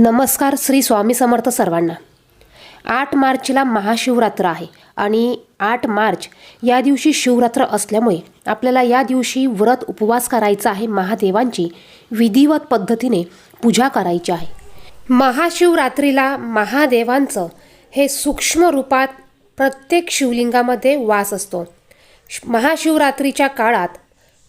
नमस्कार श्री स्वामी समर्थ सर्वांना. आठ मार्चला महाशिवरात्र आहे आणि आठ मार्च या दिवशी शिवरात्र असल्यामुळे आपल्याला या दिवशी व्रत उपवास करायचा आहे महादेवांची विधिवत पद्धतीने पूजा करायची आहे. महाशिवरात्रीला महादेवांचं हे सूक्ष्म रूपात प्रत्येक शिवलिंगामध्ये वास असतो. महाशिवरात्रीच्या काळात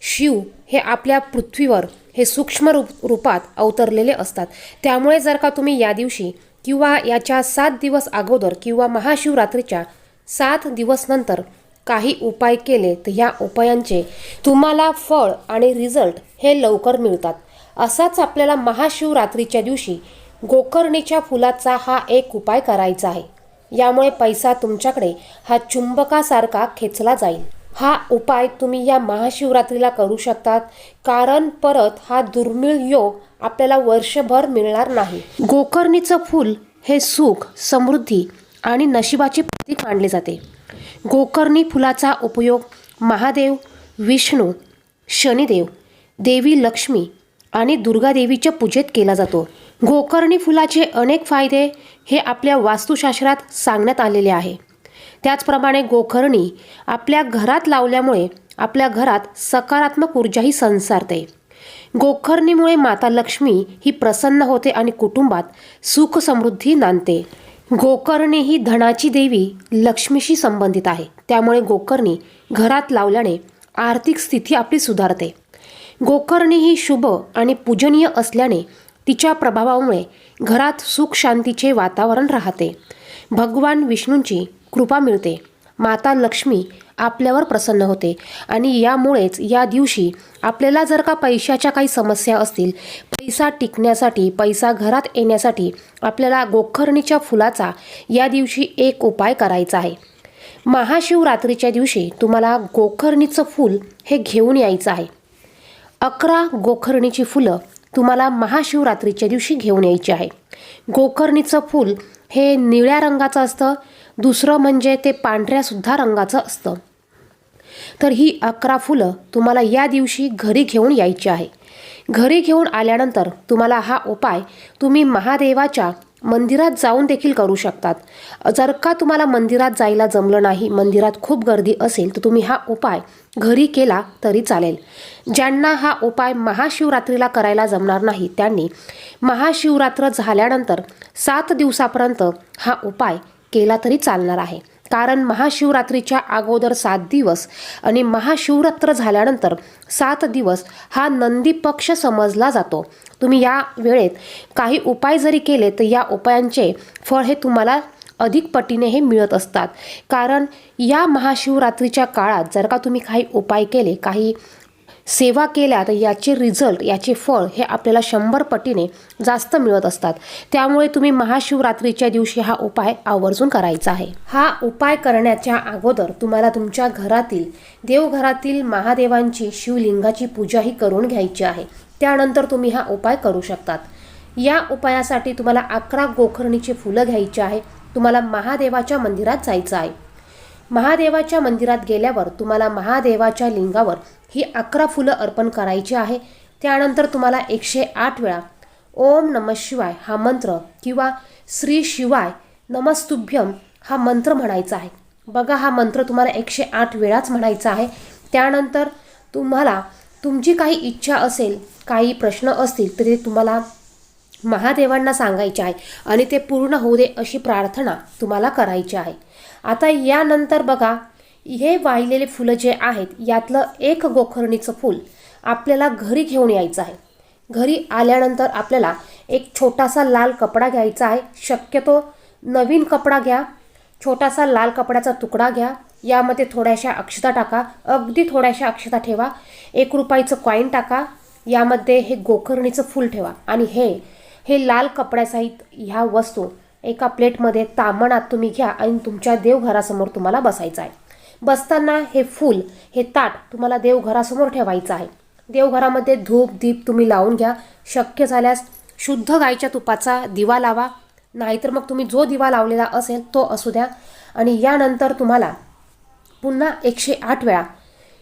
शिव हे आपल्या पृथ्वीवर हे सूक्ष्म रूप रूपात अवतरलेले असतात. त्यामुळे जर का तुम्ही या दिवशी किंवा याच्या सात दिवस अगोदर किंवा महाशिवरात्रीच्या सात दिवस नंतर काही उपाय केले तर या उपायांचे तुम्हाला फळ आणि रिझल्ट हे लवकर मिळतात. असाच आपल्याला महाशिवरात्रीच्या दिवशी गोकर्णीच्या फुलाचा हा एक उपाय करायचा आहे. यामुळे पैसा तुमच्याकडे हा चुंबकासारखा खेचला जाईल. हा उपाय तुम्ही या महाशिवरात्रीला करू शकतात. कारण परत हा दुर्मिळ योग आपल्याला वर्षभर मिळणार नाही. गोकर्णीचं फूल हे सुख समृद्धी आणि नशिबाचे प्रतीक मानले जाते. गोकर्णी फुलाचा उपयोग महादेव विष्णू शनिदेव देवी लक्ष्मी आणि दुर्गादेवीच्या पूजेत केला जातो. गोकर्णी फुलाचे अनेक फायदे हे आपल्या वास्तुशास्त्रात सांगण्यात आलेले आहे. त्याचप्रमाणे गोकर्णी आपल्या घरात लावल्यामुळे आपल्या घरात सकारात्मक ऊर्जाही संसारते. गोकर्णीमुळे माता लक्ष्मी ही प्रसन्न होते आणि कुटुंबात सुख समृद्धी नांदते. गोकर्णी ही धनाची देवी लक्ष्मीशी संबंधित आहे. त्यामुळे गोकर्णी घरात लावल्याने आर्थिक स्थिती आपली सुधारते. गोकर्णी ही शुभ आणि पूजनीय असल्याने तिच्या प्रभावामुळे घरात सुख शांतीचे वातावरण राहते. भगवान विष्णूंची कृपा मिळते. माता लक्ष्मी आपल्यावर प्रसन्न होते आणि यामुळेच या दिवशी आपल्याला जर का पैशाच्या काही समस्या असतील पैसा टिकण्यासाठी पैसा घरात येण्यासाठी आपल्याला गोखरणीच्या फुलाचा या दिवशी एक उपाय करायचा आहे. महाशिवरात्रीच्या दिवशी तुम्हाला गोखरणीचं फूल हे घेऊन यायचं आहे. अकरा गोखरणीची फुलं तुम्हाला महाशिवरात्रीच्या दिवशी घेऊन यायची आहे. गोखरणीचं फूल हे निळ्या रंगाचं असतं दुसरं म्हणजे ते पांढऱ्यासुद्धा रंगाचं असतं. तर ही अकरा फुलं तुम्हाला या दिवशी घरी घेऊन यायची आहे. घरी घेऊन आल्यानंतर तुम्हाला हा उपाय तुम्ही महादेवाच्या मंदिरात जाऊन देखील करू शकतात. जर का तुम्हाला मंदिरात जायला जमलं नाही मंदिरात खूप गर्दी असेल तर तुम्ही हा उपाय घरी केला तरी चालेल. ज्यांना हा उपाय महाशिवरात्रीला करायला जमणार नाही त्यांनी महाशिवरात्र झाल्यानंतर सात दिवसापर्यंत हा उपाय केला तरी चालणार आहे. कारण महाशिवरात्रीच्या अगोदर सात दिवस आणि महाशिवरात्र झाल्यानंतर सात दिवस हा नंदी पक्ष समजला जातो. तुम्ही या वेळेत काही उपाय जरी केले तर या उपायांचे फळ हे तुम्हाला अधिक पटीने हे मिळत असतात. कारण या महाशिवरात्रीच्या काळात जर का तुम्ही काही उपाय केले काही सेवा केल्या तर याचे रिझल्ट याचे फळ हे आपल्याला शंभर पटीने जास्त मिळत असतात. त्यामुळे तुम्ही महाशिवरात्रीच्या दिवशी हा उपाय आवर्जून करायचा आहे. हा उपाय करण्याच्या अगोदर तुम्हाला तुमच्या घरातील देवघरातील महादेवांची शिवलिंगाची पूजाही करून घ्यायची आहे. त्यानंतर तुम्ही हा उपाय करू शकतात. या उपायासाठी तुम्हाला अकरा गोखरणीची फुलं घ्यायची आहे. तुम्हाला महादेवाच्या मंदिरात जायचं आहे. महादेवाच्या मंदिरात गेल्यावर तुम्हाला महादेवाच्या लिंगावर ही अकरा फुलं अर्पण करायची आहे. त्यानंतर तुम्हाला एकशे आठ वेळा ओम नम शिवाय हा मंत्र किंवा श्री शिवाय नमस्तुभ्यम हा मंत्र म्हणायचा आहे. बघा हा मंत्र तुम्हाला एकशे आठ वेळाच म्हणायचा आहे. त्यानंतर तुम्हाला तुमची काही इच्छा असेल काही प्रश्न असतील तर ते तुम्हाला महादेवांना सांगायचे आहे आणि ते पूर्ण होऊ दे अशी प्रार्थना तुम्हाला करायची आहे. आता यानंतर बघा हे वाहिलेले फुलं जे आहेत यातलं एक गोखरणीचं फूल आपल्याला घरी घेऊन यायचं आहे. घरी आल्यानंतर आपल्याला एक छोटासा लाल कपडा घ्यायचा आहे. शक्यतो नवीन कपडा घ्या छोटासा लाल कपड्याचा तुकडा घ्या. यामध्ये थोड्याशा अक्षता टाका. अगदी थोड्याशा अक्षता ठेवा. एक रुपयाचं कॉईन टाका. यामध्ये हे गोकर्णीचं फूल ठेवा. आणि हे हे लाल कपड्यासहित ह्या वस्तू एका प्लेटमध्ये तामणात तुम्ही घ्या आणि तुमच्या देवघरासमोर तुम्हाला बसायचं आहे. बसताना हे फूल हे ताट तुम्हाला देवघरासमोर ठेवायचं आहे. देवघरामध्ये धूप दीप तुम्ही लावून घ्या. शक्य झाल्यास शुद्ध गाईच्या तुपाचा दिवा लावा. नाहीतर मग तुम्ही जो दिवा लावलेला असेल तो असू द्या. आणि यानंतर तुम्हाला पुन्हा एकशे आठ वेळा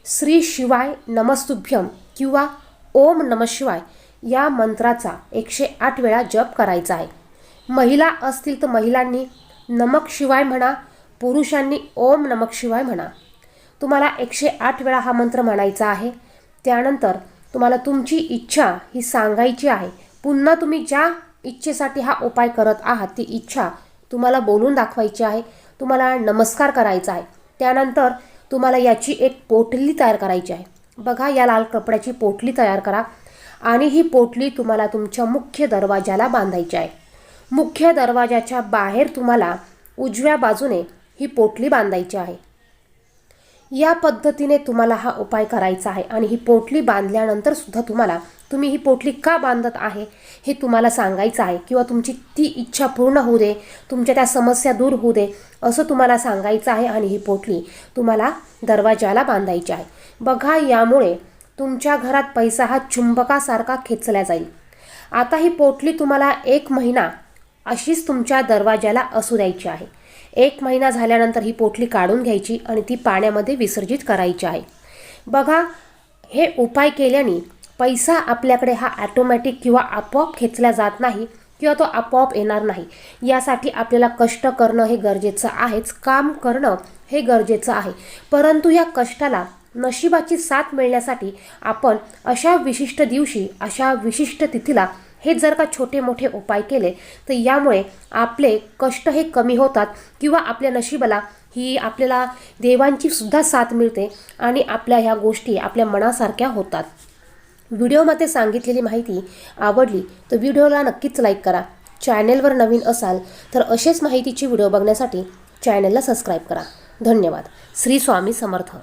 श्री शिवाय नमस्तुभ्यम किंवा ओम नमशिवाय या मंत्राचा एकशे आठ वेळा जप करायचा आहे. महिला असतील तर महिलांनी नमक शिवाय म्हणा पुरुषांनी ओम नमक शिवाय म्हणा. तुम्हाला एकशे आठ वेळा हा मंत्र म्हणायचा आहे. त्यानंतर तुम्हाला तुमची इच्छा ही सांगायची आहे. पुन्हा तुम्ही ज्या इच्छेसाठी हा उपाय करत आहात ती इच्छा तुम्हाला बोलून दाखवायची आहे. तुम्हाला नमस्कार करायचा आहे. त्यानंतर तुम्हाला याची एक पोटली तयार करायची आहे. बघा या लाल कपड्याची पोटली तयार करा आणि ही पोटली तुम्हाला तुमच्या मुख्य दरवाजाला बांधायची आहे. मुख्य दरवाजाच्या बाहेर तुम्हाला उजव्या बाजूने ही पोटली बांधायची आहे. या पद्धतीने तुम्हाला हा उपाय करायचा आहे आणि ही पोटली बांधल्यानंतर सुद्धा तुम्हाला तुम्ही ही पोटली का बांधत आहे हे तुम्हाला सांगायचं आहे किंवा तुमची ती इच्छा पूर्ण होऊ दे तुमच्या त्या समस्या दूर होऊ दे असं तुम्हाला सांगायचं आहे आणि ही पोटली तुम्हाला दरवाजाला बांधायची आहे. बघा यामुळे तुमच्या घरात पैसा हा चुंबकासारखा खेचला जाईल. आता ही पोटली तुम्हाला एक महिना अशीच तुमच्या दरवाजाला असू द्यायची आहे. एक महिना झाल्यानंतर ही पोटली काढून घ्यायची आणि ती पाण्यामध्ये विसर्जित करायची आहे. बघा हे उपाय केल्याने पैसा आपल्याकडे हा ॲटोमॅटिक किंवा आपोआप खेचला जात नाही किंवा तो आपोआप येणार नाही. यासाठी आपल्याला कष्ट करणं हे गरजेचं आहेच काम करणं हे गरजेचं आहे. परंतु या कष्टाला नशिबाची साथ मिळण्यासाठी आपण अशा विशिष्ट दिवशी अशा विशिष्ट तिथीला हे जर का छोटे मोठे उपाय केले तर यामुळे आपले कष्ट हे कमी होतात किंवा आपल्या नशिबाला ही आपल्याला देवांची सुद्धा साथ मिळते आणि आपल्या ह्या गोष्टी आपल्या मनासारख्या होतात. व्हिडिओमध्ये सांगितलेली माहिती आवडली तर व्हिडिओला नक्कीच लाईक करा. चॅनेलवर नवीन असाल तर असेच माहितीची व्हिडिओ बघण्यासाठी चॅनेलला सबस्क्राईब करा. धन्यवाद. श्री स्वामी समर्थ.